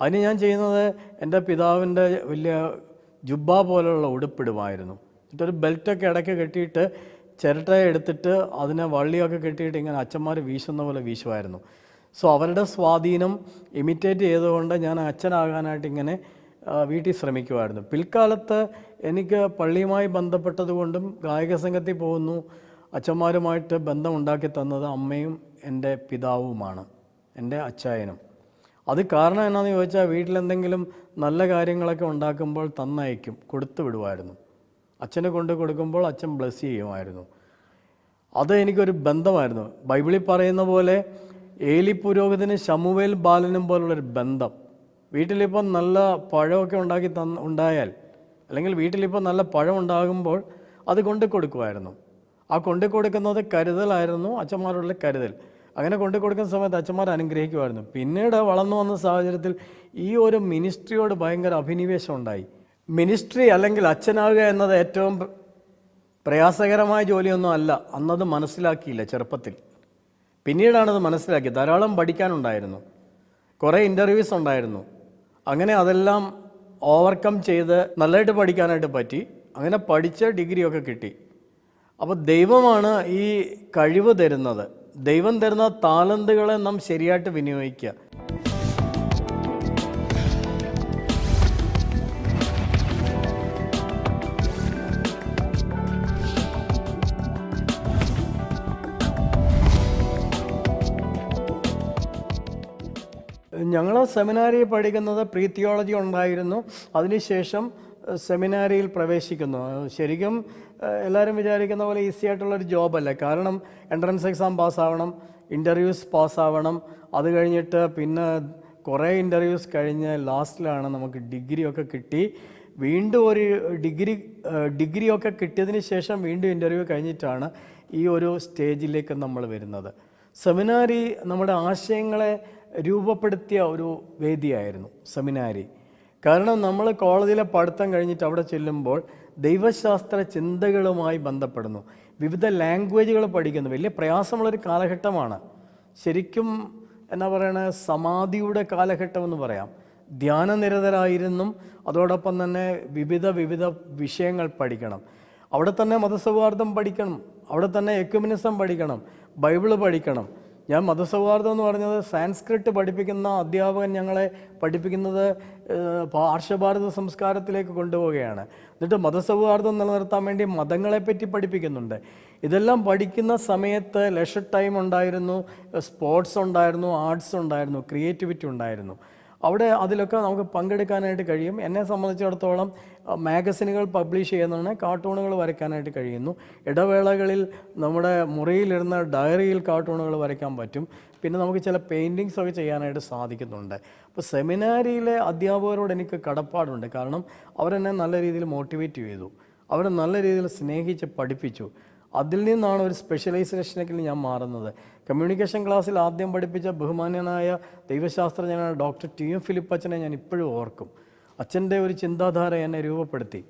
അതിന് ഞാൻ ചെയ്യുന്നത് എന്റെ പിതാവിന്റെ വലിയ ജുബ്ബ പോലെയുള്ള ഉടുപ്പിടുമായിരുന്നു. എന്നിട്ടൊരു ബെൽറ്റൊക്കെ ഇടയ്ക്ക് കെട്ടിയിട്ട് ചിരട്ട എടുത്തിട്ട് അതിനെ വള്ളിയൊക്കെ കെട്ടിയിട്ട് ഇങ്ങനെ അച്ഛന്മാർ വീശുന്ന പോലെ വീശുമായിരുന്നു. സോ അവരുടെ സ്വാധീനം ഇമിറ്റേറ്റ് ചെയ്തുകൊണ്ട് ഞാൻ അച്ഛനാകാനായിട്ട് ഇങ്ങനെ വീട്ടിൽ ശ്രമിക്കുമായിരുന്നു. പിൽക്കാലത്ത് എനിക്ക് പള്ളിയുമായി ബന്ധപ്പെട്ടതുകൊണ്ടും ഗായക സംഘത്തിൽ പോകുന്നു. അച്ഛന്മാരുമായിട്ട് ബന്ധമുണ്ടാക്കി തന്നത് അമ്മയും എന്റെ പിതാവുമാണ് എന്റെ അച്ചായനും. അത് കാരണം എന്നാന്ന് ചോദിച്ചാൽ വീട്ടിലെന്തെങ്കിലും നല്ല കാര്യങ്ങളൊക്കെ ഉണ്ടാക്കുമ്പോൾ തന്നയക്കും കൊടുത്തു വിടുമായിരുന്നു. അച്ഛനെ കൊണ്ട് കൊടുക്കുമ്പോൾ അച്ഛൻ ബ്ലസ് ചെയ്യുമായിരുന്നു. അത് എനിക്കൊരു ബന്ധമായിരുന്നു. ബൈബിളിൽ പറയുന്ന പോലെ ഏലി പുരോഹിതനും ശമുവേൽ ബാലനും പോലുള്ളൊരു ബന്ധം. വീട്ടിലിപ്പം നല്ല പഴമൊക്കെ ഉണ്ടാക്കി തന്ന ഉണ്ടായാൽ അല്ലെങ്കിൽ വീട്ടിലിപ്പോൾ നല്ല പഴം ഉണ്ടാകുമ്പോൾ അത് കൊണ്ടു കൊടുക്കുമായിരുന്നു ആ കൊണ്ടു കൊടുക്കുന്നത് കരുതലായിരുന്നു അച്ഛന്മാരുടെ കരുതൽ. അങ്ങനെ കൊണ്ടു കൊടുക്കുന്ന സമയത്ത് അച്ഛന്മാർ അനുഗ്രഹിക്കുമായിരുന്നു. പിന്നീട് വളർന്നു വന്ന സാഹചര്യത്തിൽ ഈ ഒരു മിനിസ്ട്രിയോട് ഭയങ്കര അഭിനിവേശം ഉണ്ടായി. മിനിസ്ട്രി അല്ലെങ്കിൽ അച്ഛനാവുക എന്നത് ഏറ്റവും പ്രയാസകരമായ ജോലിയൊന്നും അല്ല. അന്നത് മനസ്സിലാക്കിയില്ല ചെറുപ്പത്തിൽ. പിന്നീടാണത് മനസ്സിലാക്കിയത്. ധാരാളം പഠിക്കാനുണ്ടായിരുന്നു. കുറേ ഇന്റർവ്യൂസ് ഉണ്ടായിരുന്നു. അങ്ങനെ അതെല്ലാം ഓവർകം ചെയ്ത് നല്ലതായിട്ട് പഠിക്കാനായിട്ട് പറ്റി. അങ്ങനെ പഠിച്ച ഡിഗ്രിയൊക്കെ കിട്ടി. അപ്പോൾ ദൈവമാണ് ഈ കഴിവ് തരുന്നത്. ദൈവം തരുന്ന താലന്തുകളെ നാം ശരിയായിട്ട് വിനിയോഗിക്കുക. ഞങ്ങൾ സെമിനാരി പഠിക്കുന്നത് പ്രീത്തിയോളജി ഉണ്ടായിരുന്നു. അതിനുശേഷം സെമിനാരിയിൽ പ്രവേശിക്കുന്നു. ശരിക്കും എല്ലാവരും വിചാരിക്കുന്ന പോലെ ഈസി ആയിട്ടുള്ളൊരു ജോബല്ല. കാരണം എൻട്രൻസ് എക്സാം പാസ്സാവണം ഇന്റർവ്യൂസ് പാസ്സാവണം. അത് കഴിഞ്ഞിട്ട് പിന്നെ കുറേ ഇന്റർവ്യൂസ് കഴിഞ്ഞ് ലാസ്റ്റിലാണ് നമുക്ക് ഡിഗ്രി ഒക്കെ കിട്ടി. വീണ്ടും ഒരു ഡിഗ്രി ഡിഗ്രി ഒക്കെ കിട്ടിയതിന് ശേഷം വീണ്ടും ഇന്റർവ്യൂ കഴിഞ്ഞിട്ടാണ് ഈ ഒരു സ്റ്റേജിലേക്ക് നമ്മൾ വരുന്നത്. സെമിനാരി നമ്മുടെ ആശയങ്ങളെ രൂപപ്പെടുത്തിയ ഒരു വേദിയായിരുന്നു സെമിനാരി. കാരണം നമ്മൾ കോളേജിലെ പഠിത്തം കഴിഞ്ഞിട്ട് അവിടെ ചെല്ലുമ്പോൾ ദൈവശാസ്ത്ര ചിന്തകളുമായി ബന്ധപ്പെടുന്നു. വിവിധ ലാംഗ്വേജുകൾ പഠിക്കുന്നു. വലിയ പ്രയാസമുള്ളൊരു കാലഘട്ടമാണ്. ശരിക്കും എന്നാ പറയണ സമാധിയുടെ കാലഘട്ടം എന്ന് പറയാം. ധ്യാനനിരതരായിരുന്നും. അതോടൊപ്പം തന്നെ വിവിധ വിവിധ വിഷയങ്ങൾ പഠിക്കണം. അവിടെ തന്നെ മതസൗഹാർദ്ദം പഠിക്കണം. അവിടെ തന്നെ എക്യുമിനിസം പഠിക്കണം. ബൈബിൾ പഠിക്കണം. ഞാൻ മതസൗഹാർദ്ദം എന്ന് പറഞ്ഞത് സാൻസ്ക്രിറ്റ് പഠിപ്പിക്കുന്ന അധ്യാപകൻ ഞങ്ങളെ പഠിപ്പിക്കുന്നത് പാർശ്വഭാരത സംസ്കാരത്തിലേക്ക് കൊണ്ടുപോവുകയാണ്. എന്നിട്ട് മതസൗഹാർദ്ദം നിലനിർത്താൻ വേണ്ടി മതങ്ങളെപ്പറ്റി പഠിപ്പിക്കുന്നുണ്ട്. ഇതെല്ലാം പഠിക്കുന്ന സമയത്ത് ലെഷർ ടൈം ഉണ്ടായിരുന്നു സ്പോർട്സ് ഉണ്ടായിരുന്നു ആർട്സ് ഉണ്ടായിരുന്നു ക്രിയേറ്റിവിറ്റി ഉണ്ടായിരുന്നു. അവിടെ അതിലൊക്കെ നമുക്ക് പങ്കെടുക്കാനായിട്ട് കഴിയും. എന്നെ സംബന്ധിച്ചിടത്തോളം മാഗസിനുകൾ പബ്ലിഷ് ചെയ്യുന്നതാണ് കാർട്ടൂണുകൾ വരയ്ക്കാനായിട്ട് കഴിയുന്നു. ഇടവേളകളിൽ നമ്മുടെ മുറിയിലിരുന്ന ഡയറിയിൽ കാർട്ടൂണുകൾ വരയ്ക്കാൻ പറ്റും. പിന്നെ നമുക്ക് ചില പെയിന്റിങ്സ് ഒക്കെ ചെയ്യാനായിട്ട് സാധിക്കുന്നുണ്ട്. അപ്പോൾ സെമിനാരിയിലെ അധ്യാപകരോട് എനിക്ക് കടപ്പാടുണ്ട്. കാരണം അവരെന്നെ നല്ല രീതിയിൽ മോട്ടിവേറ്റ് ചെയ്തു. അവരെ നല്ല രീതിയിൽ സ്നേഹിച്ച് പഠിപ്പിച്ചു. അതിൽ നിന്നാണ് ഒരു സ്പെഷ്യലൈസേഷനിലേക്ക് ഞാൻ മാറുന്നത്. കമ്മ്യൂണിക്കേഷൻ ക്ലാസ്സിൽ ആദ്യം പഠിപ്പിച്ച ബഹുമാന്യനായ ദൈവശാസ്ത്രജ്ഞനായ ഡോക്ടർ ടി എം ഫിലിപ്പ് അച്ഛനെ ഞാൻ ഇപ്പോഴും ഓർക്കും. അച്ഛന്റെ ഒരു ചിന്താധാര എന്നെ രൂപപ്പെടുത്തി.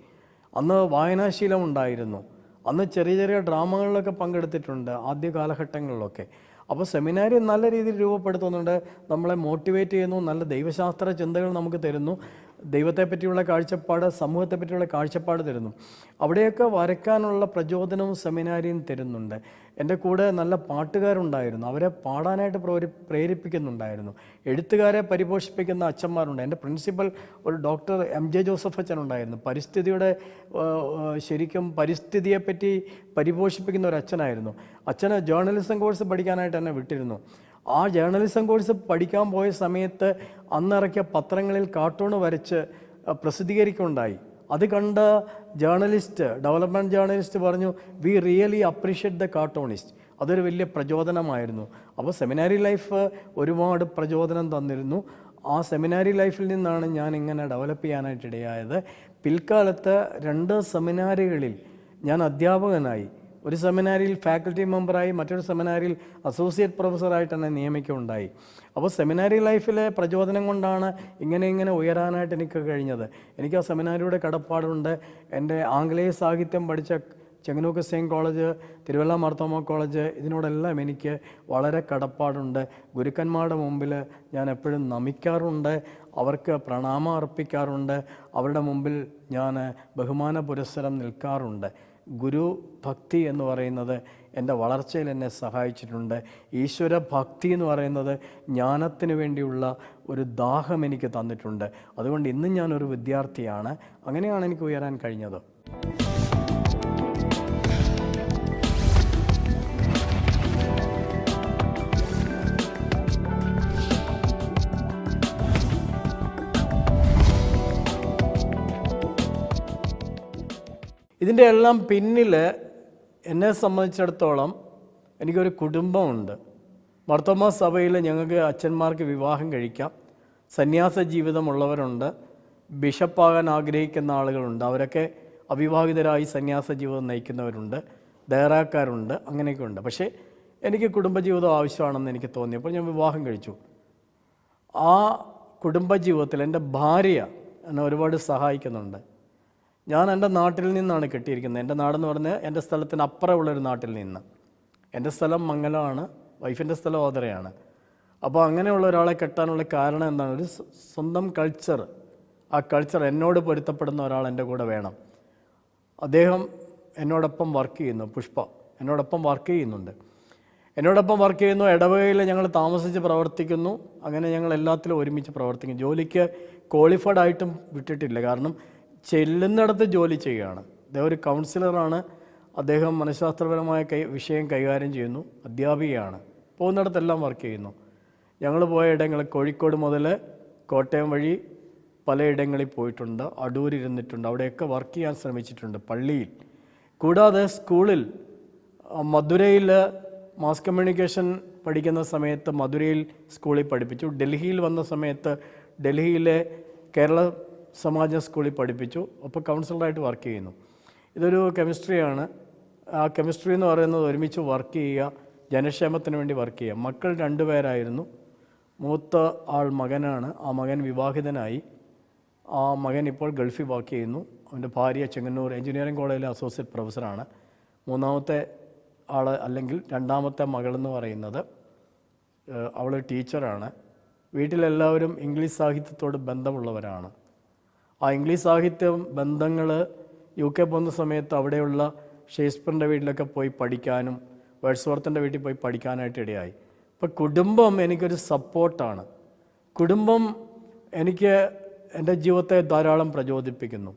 അന്ന് വായനാശീലം ഉണ്ടായിരുന്നു. അന്ന് ചെറിയ ചെറിയ ഡ്രാമകളിലൊക്കെ പങ്കെടുത്തിട്ടുണ്ട് ആദ്യ കാലഘട്ടങ്ങളിലൊക്കെ. അപ്പോൾ സെമിനാരി നല്ല രീതിയിൽ രൂപപ്പെടുത്തുന്നുണ്ട് നമ്മളെ മോട്ടിവേറ്റ് ചെയ്യുന്നു നല്ല ദൈവശാസ്ത്ര ചിന്തകൾ നമുക്ക് തരുന്നു. ദൈവത്തെ പറ്റിയുള്ള കാഴ്ചപ്പാട് സമൂഹത്തെ പറ്റിയുള്ള കാഴ്ചപ്പാട് തരുന്നു. അവിടെയൊക്കെ വരയ്ക്കാനുള്ള പ്രചോദനവും സെമിനാരിയും തരുന്നുണ്ട്. എന്റെ കൂടെ നല്ല പാട്ടുകാരുണ്ടായിരുന്നു. അവരെ പാടാനായിട്ട് പ്രേരി പ്രേരിപ്പിക്കുന്നുണ്ടായിരുന്നു. എഴുത്തുകാരെ പരിപോഷിപ്പിക്കുന്ന അച്ഛന്മാരുണ്ട്. എന്റെ പ്രിൻസിപ്പൽ ഒരു ഡോക്ടർ എം ജെ ജോസഫ് അച്ഛൻ ഉണ്ടായിരുന്നു. പരിസ്ഥിതിയുടെ ശരിക്കും പരിസ്ഥിതിയെപ്പറ്റി പരിപോഷിപ്പിക്കുന്ന ഒരു അച്ഛനായിരുന്നു. അച്ഛന് ജേർണലിസം കോഴ്സ് പഠിക്കാനായിട്ട് എന്നെ വിട്ടിരുന്നു. ആ ജേർണലിസം കോഴ്സ് പഠിക്കാൻ പോയ സമയത്ത് അന്നിറക്കിയ പത്രങ്ങളിൽ കാർട്ടൂൺ വരച്ച് പ്രസിദ്ധീകരിക്കുണ്ടായി അത് കണ്ട ജേർണലിസ്റ്റ് ഡെവലപ്മെന്റ് ജേർണലിസ്റ്റ് പറഞ്ഞു we really appreciate the cartoonist അതൊരു വലിയ പ്രചോദനമായിരുന്നു. അപ്പോൾ സെമിനാരി ലൈഫ് ഒരുപാട് പ്രചോദനം തന്നിരുന്നു. ആ സെമിനാരി ലൈഫിൽ നിന്നാണ് ഞാൻ ഇങ്ങനെ ഡെവലപ്പ് ചെയ്യാനായിട്ട് ഇടയായത്. പിൽക്കാലത്ത് രണ്ട് സെമിനാരികളിൽ ഞാൻ അധ്യാപകനായി. ഒരു സെമിനാരിയിൽ ഫാക്കൽറ്റി മെമ്പറായി മറ്റൊരു സെമിനാരിയിൽ അസോസിയേറ്റ് പ്രൊഫസറായിട്ട് എന്നെ നിയമിക്കുകയുണ്ടായി. അപ്പോൾ സെമിനാരി ലൈഫിലെ പ്രചോദനം കൊണ്ടാണ് ഇങ്ങനെ ഇങ്ങനെ ഉയരാനായിട്ട് എനിക്ക് കഴിഞ്ഞത്. എനിക്ക് ആ സെമിനാരിയുടെ കടപ്പാടുണ്ട്. എന്റെ ആംഗ്ലേയ സാഹിത്യം പഠിച്ച ചെങ്ങനൂക്ക് സെയിൻ കോളേജ് തിരുവല്ല മാർത്തോമ കോളേജ് ഇതിനോടെല്ലാം എനിക്ക് വളരെ കടപ്പാടുണ്ട്. ഗുരുക്കന്മാരുടെ മുമ്പിൽ ഞാൻ എപ്പോഴും നമിക്കാറുണ്ട്. അവർക്ക് പ്രണാമം അർപ്പിക്കാറുണ്ട്. അവരുടെ മുമ്പിൽ ഞാൻ ബഹുമാന പുരസ്സരം നിൽക്കാറുണ്ട്. ഗുരു ഭക്തി എന്ന് പറയുന്നത് എന്റെ വളർച്ചയിൽ എന്നെ സഹായിച്ചിട്ടുണ്ട്. ഈശ്വര ഭക്തി എന്ന് പറയുന്നത് ജ്ഞാനത്തിന് വേണ്ടിയുള്ള ഒരു ദാഹം എനിക്ക് തന്നിട്ടുണ്ട്. അതുകൊണ്ട് ഇന്നും ഞാനൊരു വിദ്യാർത്ഥിയാണ്. അങ്ങനെയാണ് എനിക്ക് ഉയരാൻ കഴിഞ്ഞത്. ഇതിന്റെ എല്ലാം പിന്നിൽ എന്നെ സംബന്ധിച്ചിടത്തോളം എനിക്കൊരു കുടുംബമുണ്ട്. മർത്തോമ സഭയിൽ ഞങ്ങൾക്ക് അച്ഛന്മാർക്ക് വിവാഹം കഴിക്കാം. സന്യാസ ജീവിതമുള്ളവരുണ്ട്. ബിഷപ്പാകാൻ ആഗ്രഹിക്കുന്ന ആളുകളുണ്ട്. അവരൊക്കെ അവിവാഹിതരായി സന്യാസ ജീവിതം നയിക്കുന്നവരുണ്ട്. ദയറാക്കാരുണ്ട് അങ്ങനെയൊക്കെ ഉണ്ട് പക്ഷേ എനിക്ക് കുടുംബജീവിതം ആവശ്യമാണെന്ന് എനിക്ക് തോന്നിയപ്പോൾ ഞാൻ വിവാഹം കഴിച്ചു. ആ കുടുംബജീവിതത്തിൽ എന്റെ ഭാര്യ എന്നെ ഒരുപാട് സഹായിക്കുന്നുണ്ട്. ഞാൻ എന്റെ നാട്ടിൽ നിന്നാണ് കെട്ടിയിരിക്കുന്നത്. എന്റെ നാടെന്ന് പറഞ്ഞാൽ എന്റെ സ്ഥലത്തിന് അപ്പുറമുള്ളൊരു നാട്ടിൽ നിന്ന്. എന്റെ സ്ഥലം മംഗലമാണ് വൈഫിന്റെ സ്ഥലം ഓതരയാണ് അപ്പോൾ അങ്ങനെയുള്ള ഒരാളെ കെട്ടാനുള്ള കാരണം എന്താണ്? ഒരു സ്വ- സ്വന്തം കൾച്ചർ ആ കൾച്ചർ എന്നോട് പൊരുത്തപ്പെടുന്ന ഒരാൾ എന്റെ കൂടെ വേണം. അദ്ദേഹം എന്നോടൊപ്പം വർക്ക് ചെയ്യുന്നു പുഷ്പ. എന്നോടൊപ്പം വർക്ക് ചെയ്യുന്നുണ്ട്. എന്നോടൊപ്പം വർക്ക് ചെയ്യുന്നു ഇടവകയിൽ ഞങ്ങൾ താമസിച്ച് പ്രവർത്തിക്കുന്നു. അങ്ങനെ ഞങ്ങൾ എല്ലാത്തിലും ഒരുമിച്ച് പ്രവർത്തിക്കും ജോലിക്ക് ക്വാളിഫൈഡ് ആയിട്ടും വിട്ടിട്ടില്ല. കാരണം ചെല്ലുന്നിടത്ത് ജോലി ചെയ്യുകയാണ്. അദ്ദേഹം ഒരു കൗൺസിലറാണ് അദ്ദേഹം മനഃശാസ്ത്രപരമായ കൈ വിഷയം കൈകാര്യം ചെയ്യുന്നു അധ്യാപികയാണ്. പോകുന്നിടത്തെല്ലാം വർക്ക് ചെയ്യുന്നു. ഞങ്ങൾ പോയ ഇടങ്ങൾ കോഴിക്കോട് മുതൽ കോട്ടയം വഴി പലയിടങ്ങളിൽ പോയിട്ടുണ്ട്. അടൂരിരുന്നിട്ടുണ്ട് അവിടെയൊക്കെ വർക്ക് ചെയ്യാൻ ശ്രമിച്ചിട്ടുണ്ട് പള്ളിയിൽ. കൂടാതെ സ്കൂളിൽ മധുരയിൽ മാസ് കമ്മ്യൂണിക്കേഷൻ പഠിക്കുന്ന സമയത്ത് മധുരയിൽ സ്കൂളിൽ പഠിപ്പിച്ചു. ഡൽഹിയിൽ വന്ന സമയത്ത് ഡൽഹിയിലെ കേരള സമാജ സ്കൂളിൽ പഠിപ്പിച്ചു. അപ്പോൾ കൗൺസിലറായിട്ട് വർക്ക് ചെയ്യുന്നു. ഇതൊരു കെമിസ്ട്രിയാണ് ആ കെമിസ്ട്രി എന്ന് പറയുന്നത് ഒരുമിച്ച് വർക്ക് ചെയ്യുക ജനക്ഷേമത്തിന് വേണ്ടി വർക്ക് ചെയ്യുക. മക്കൾ രണ്ടുപേരായിരുന്നു. മൂത്ത ആൾ മകനാണ്. ആ മകൻ വിവാഹിതനായി. ആ മകൻ ഇപ്പോൾ ഗൾഫിൽ വർക്ക് ചെയ്യുന്നു. അവന്റെ ഭാര്യ ചെങ്ങന്നൂർ എഞ്ചിനീയറിംഗ് കോളേജിലെ അസോസിയേറ്റ് പ്രൊഫസറാണ് മൂന്നാമത്തെ ആൾ അല്ലെങ്കിൽ രണ്ടാമത്തെ മകളെന്ന് പറയുന്നത് അവൾ ടീച്ചറാണ് വീട്ടിലെല്ലാവരും ഇംഗ്ലീഷ് സാഹിത്യത്തോട് ബന്ധമുള്ളവരാണ്. ആ ഇംഗ്ലീഷ് സാഹിത്യ ബന്ധങ്ങൾ യു കെ പോകുന്ന സമയത്ത് അവിടെയുള്ള ഷേക്സ്പിയറിന്റെ വീട്ടിലൊക്കെ പോയി പഠിക്കാനും വേഴ്സ്വർത്തിന്റെ വീട്ടിൽ പോയി പഠിക്കാനായിട്ട് ഇടയായി. ഇപ്പം കുടുംബം എനിക്കൊരു സപ്പോർട്ടാണ്. കുടുംബം എനിക്ക് എന്റെ ജീവിതത്തെ ധാരാളം പ്രചോദിപ്പിക്കുന്നു.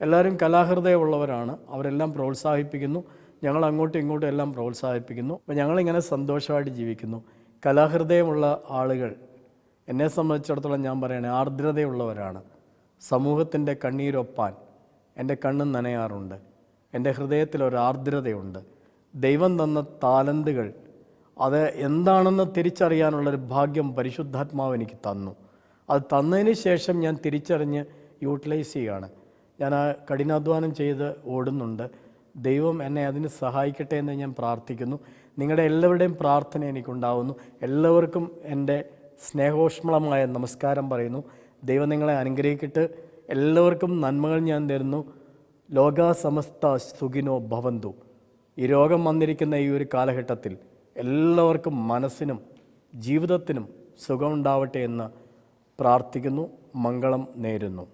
എല്ലാവരും കലാഹൃദയമുള്ളവരാണ്. അവരെല്ലാം പ്രോത്സാഹിപ്പിക്കുന്നു. ഞങ്ങൾ അങ്ങോട്ടും ഇങ്ങോട്ടും എല്ലാം പ്രോത്സാഹിപ്പിക്കുന്നു. അപ്പോൾ ഞങ്ങളിങ്ങനെ സന്തോഷമായിട്ട് ജീവിക്കുന്നു. കലാഹൃദയമുള്ള ആളുകൾ എന്നെ സംബന്ധിച്ചിടത്തോളം ഞാൻ പറയണേ ആർദ്രതയുള്ളവരാണ്. സമൂഹത്തിന്റെ കണ്ണീരൊപ്പാൻ എന്റെ കണ്ണും നനയാറുണ്ട്. എന്റെ ഹൃദയത്തിൽ ഒരു ആർദ്രതയുണ്ട്. ദൈവം തന്ന താലന്തുകൾ അത് എന്താണെന്ന് തിരിച്ചറിയാനുള്ളൊരു ഭാഗ്യം പരിശുദ്ധാത്മാവ് എനിക്ക് തന്നു. അത് തന്നതിന് ശേഷം ഞാൻ തിരിച്ചറിഞ്ഞ് യൂട്ടിലൈസ് ചെയ്യുകയാണ്. ഞാൻ ആ കഠിനാധ്വാനം ചെയ്ത് ഓടുന്നുണ്ട്. ദൈവം എന്നെ അതിന് സഹായിക്കട്ടെ എന്ന് ഞാൻ പ്രാർത്ഥിക്കുന്നു. നിങ്ങളുടെ എല്ലാവരുടെയും പ്രാർത്ഥന എനിക്കുണ്ടാവുന്നു. എല്ലാവർക്കും എന്റെ സ്നേഹോഷ്മളമായ നമസ്കാരം പറയുന്നു. ദൈവം നിങ്ങളെ അനുഗ്രഹിക്കട്ടെ. എല്ലാവർക്കും നന്മകൾ ഞാൻ തരുന്നു. ലോക സമസ്ത സുഖിനോ ഭവന്തു. ഈ രോഗം വന്നിരിക്കുന്ന ഈ ഒരു കാലഘട്ടത്തിൽ എല്ലാവർക്കും മനസ്സിനും ജീവിതത്തിനും സുഖമുണ്ടാവട്ടെ എന്ന് പ്രാർത്ഥിക്കുന്നു. മംഗളം നേരുന്നു.